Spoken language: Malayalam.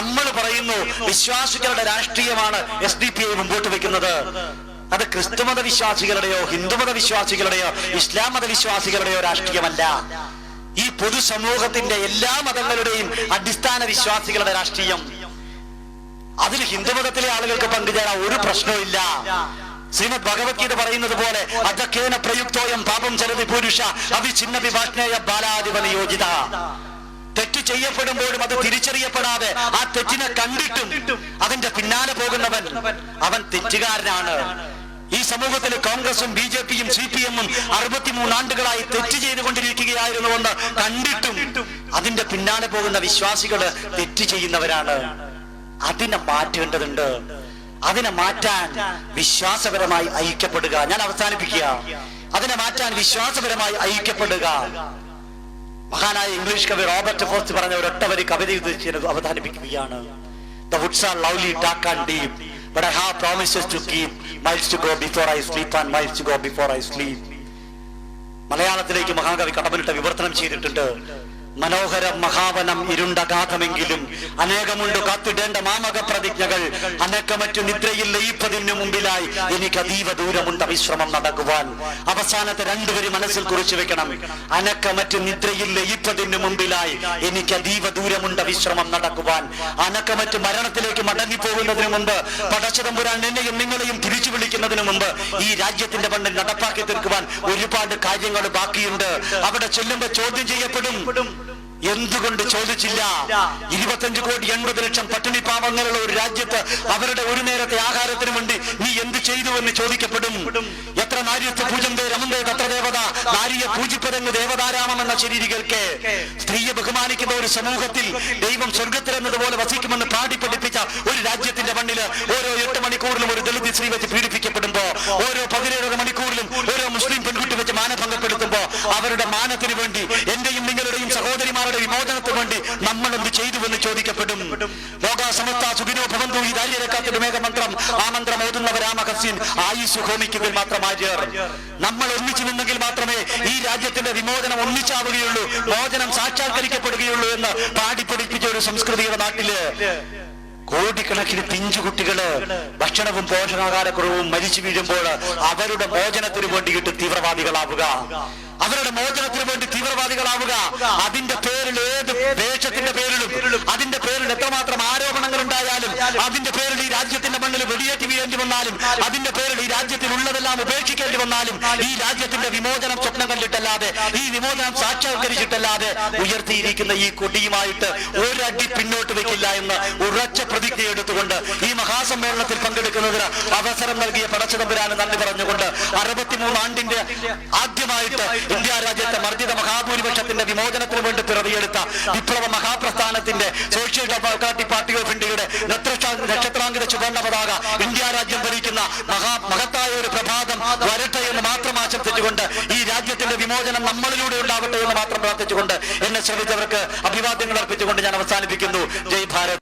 നമ്മൾ പറയുന്നു വിശ്വാസികളുടെ രാഷ്ട്രീയമാണ് എസ് ഡി പി ഐ മുമ്പോട്ട് വെക്കുന്നത്. അത് ക്രിസ്തുമത വിശ്വാസികളുടെയോ ഹിന്ദുമത വിശ്വാസികളുടെയോ ഇസ്ലാം മത വിശ്വാസികളുടെയോ രാഷ്ട്രീയമല്ല. ഈ പൊതുസമൂഹത്തിന്റെ എല്ലാ മതങ്ങളുടെയും അടിസ്ഥാന വിശ്വാസികളുടെ രാഷ്ട്രീയം. അതിൽ ഹിന്ദുമതത്തിലെ ആളുകൾക്ക് പങ്കുചേരാൻ ഒരു പ്രശ്നവും ശ്രീമദ് ഭഗവത്ഗീത പറയുന്നത് പോലെ അജക്കേന പ്രയുക്തോയം പാപം ചരതി പുരുഷ അവിഛിന്ന വിഭാഷ്ണേയ ബാലാധിപന യോജിത ചെയ്യപ്പെടുമ്പോഴും അത് തിരിച്ചറിയപ്പെടാതെ ആ തെറ്റിനെ കണ്ടിട്ടും അതിന്റെ പിന്നാലെ പോകുന്നവൻ അവൻ തെറ്റുകാരനാണ്. ഈ സമൂഹത്തിൽ കോൺഗ്രസും ബി ജെ പിയും സി പി എമ്മും അറുപത്തിമൂന്ന് ആണ്ടുകളായി തെറ്റ് ചെയ്തുകൊണ്ടിരിക്കുകയായിരുന്നുവെന്ന് കണ്ടിട്ടും അതിന്റെ പിന്നാലെ പോകുന്ന വിശ്വാസികൾ തെറ്റ് ചെയ്യുന്നവരാണ്. അതിനെ മാറ്റേണ്ടതുണ്ട്. അതിനെ മാറ്റാൻ വിശ്വാസപരമായി ഐക്യപ്പെടുക. ഞാൻ അവസാനിപ്പിക്കുക. അതിനെ മാറ്റാൻ വിശ്വാസപരമായി ഐക്യപ്പെടുക. മഹാനായ ഇംഗ്ലീഷ് കവി റോബർട്ട് ഫോസ്റ്റ് പറഞ്ഞ ഒരൊറ്റ വരി കവിത ഇത് അവതാനിപ്പിക്കുകയാണ് മലയാളത്തിലേക്ക് മഹാകവി കടമ്പനിട്ട് വിവർത്തനം ചെയ്തിട്ടുണ്ട്. മനോഹരം മഹാവനം ഇരുണ്ട ഗാഥമെങ്കിലും അനേകമുണ്ട് കാത്തിടേണ്ട മാമക പ്രതിജ്ഞകൾ അനക്കമറ്റു നിദ്രയിൽ ലയിപ്പതിനു മുമ്പിലായി എനിക്ക് അതീവ ദൂരമുണ്ട് വിശ്രമം നടക്കുവാൻ. അവസാനത്തെ രണ്ടുപേരും മനസ്സിൽ കുറിച്ചു വെക്കണം. അനക്കമറ്റ് നിദ്രയിൽ ലയിപ്പതിനു മുമ്പിലായി എനിക്ക് അതീവ ദൂരമുണ്ട് വിശ്രമം നടക്കുവാൻ. അനക്കമറ്റ് മരണത്തിലേക്ക് മടങ്ങിപ്പോകുന്നതിന് മുമ്പ് പടച്ചതമ്പുരാൻ എന്നെയും നിങ്ങളെയും തിരിച്ചു വിളിക്കുന്നതിന് മുമ്പ് ഈ രാജ്യത്തിന്റെ പണ്ട് നടപ്പാക്കി തീർക്കുവാൻ ഒരുപാട് കാര്യങ്ങൾ ബാക്കിയുണ്ട്. അവിടെ ചെല്ലുമ്പോ ചോദ്യം ചെയ്യപ്പെടും. എന്തുകൊണ്ട് ചോദിച്ചില്ല? ഇരുപത്തഞ്ച് കോടി എൺപത് ലക്ഷം പട്ടിണി പാവങ്ങളുള്ള ഒരു രാജ്യത്ത് അവരുടെ ഒരു നേരത്തെ ആഹാരത്തിന് വേണ്ടി നീ എന്ത് ചെയ്തു എന്ന് ചോദിക്കപ്പെടും? എത്ര നാര്യത്തെ പൂജന്തേ രമന്തേ തത്ര ദേവത നാരിയെ പൂജിപ്പതെന്ന് ദേവതാരാമം എന്ന ശരീരികൾക്ക് സ്ത്രീയെ ബഹുമാനിക്കുന്ന ഒരു സമൂഹത്തിൽ ദൈവം സ്വർഗത്തിൽ എന്നതുപോലെ വസിക്കുമെന്ന് പാടി പഠിപ്പിച്ച ഒരു രാജ്യത്തിന്റെ മണ്ണിൽ ഓരോ എട്ട് മണിക്കൂറിലും ഒരു ദളിത് സ്ത്രീ വെച്ച് പീഡിപ്പിക്കപ്പെടുമ്പോ ഓരോ പതിനേഴര മണിക്കൂറിലും ഓരോ മുസ്ലിം പെൺകുട്ടി വെച്ച് മാനഭംഗപ്പെടുത്തുമ്പോ അവരുടെ മാനത്തിന് വേണ്ടി സഹോദരിമാരുടെ വിമോചനത്തിന് വേണ്ടി നമ്മൾ എന്ത് ചെയ്തു എന്ന് ചോദിക്കപ്പെടും. ലോക സമസ്ത സുഖിനോ ഭവന്തു ഈ ദാര്യരക്കാത്തിന്റെ മേഘമന്ത്രം. ആ മന്ത്രം ഓതുന്നവരാമഹസ്യൻ ആയുസ് ഹോമിക്കുന്നതിൽ മാത്രം നമ്മൾ ഒന്നിച്ചു നിന്നെങ്കിൽ മാത്രമേ ഈ രാജ്യത്തിന്റെ വിമോചനം ഒന്നിച്ചാവുകയുള്ളൂ മോചനം സാക്ഷാത്കരിക്കപ്പെടുകയുള്ളൂ എന്ന് പാടിപ്പിടിപ്പിച്ച ഒരു സംസ്കൃതിയുടെ നാട്ടിൽ കോടിക്കണക്കിന് പിഞ്ചുകുട്ടികൾ ഭക്ഷണവും പോഷകാഹാരക്കുറവും മരിച്ചു വീഴുമ്പോൾ അവരുടെ മോചനത്തിന് വേണ്ടിയിട്ട് തീവ്രവാദികളാവുക. അവരുടെ മോചനത്തിന് വേണ്ടി തീവ്രവാദികളാവുക. അതിന്റെ പേരിൽ ഏത് ദേശത്തിന്റെ പേരിലും അതിന്റെ പേരിൽ എത്രമാത്രം അതിന്റെ പേരിൽ ഈ രാജ്യത്തിന്റെ മണ്ണിൽ വെടിയേറ്റ് വീഴേണ്ടി വന്നാലും അതിന്റെ പേരിൽ ഈ രാജ്യത്തിൽ ഉള്ളതെല്ലാം ഉപേക്ഷിക്കേണ്ടി വന്നാലും ഈ രാജ്യത്തിന്റെ വിമോചനം സ്വപ്നം കണ്ടിട്ടല്ലാതെ ഈ വിമോചനം സാക്ഷാത്കരിച്ചിട്ടല്ലാതെ ഉയർത്തിയിരിക്കുന്ന ഈ കൊടിയുമായിട്ട് ഒരടി പിന്നോട്ട് വെക്കില്ല എന്ന് ഉറച്ച പ്രതിജ്ഞ എടുത്തുകൊണ്ട് ഈ മഹാസമ്മേളനത്തിൽ പങ്കെടുക്കുന്നതിന് അവസരം നൽകിയ പടച്ചതമ്പുരാന് നന്ദി പറഞ്ഞുകൊണ്ട് അറുപത്തിമൂന്ന് ആണ്ടിന്റെ ആദ്യമായിട്ട് ഇന്ത്യ രാജ്യത്തെ മർദ്ദിത മഹാഭൂരിപക്ഷത്തിന്റെ വിമോചനത്തിന് വേണ്ടി പിറവിയെടുത്ത വിപ്ലവ മഹാപ്രസ്ഥാനത്തിന്റെ സോഷ്യൽ ഡെമോക്രാറ്റിക് പാർട്ടി ഓഫ് ഇന്ത്യയുടെ നക്ഷത്ര- നക്ഷത്രാങ്കിത ചുവന്ന പതാക ഇന്ത്യ രാജ്യം ഭരിക്കുന്ന മഹാ മഹത്തായ ഒരു പ്രഭാതം വരട്ടെ എന്ന് മാത്രം ആശംസിച്ചുകൊണ്ട് ഈ രാജ്യത്തിന്റെ വിമോചനം നമ്മളിലൂടെ ഉണ്ടാവട്ടെ എന്ന് മാത്രം പ്രാർത്ഥിച്ചുകൊണ്ട് എന്നെ ശ്രമിച്ചവർക്ക് അഭിവാദ്യങ്ങൾ അർപ്പിച്ചുകൊണ്ട് ഞാൻ അവസാനിപ്പിക്കുന്നു. ജയ് ഭാരത്.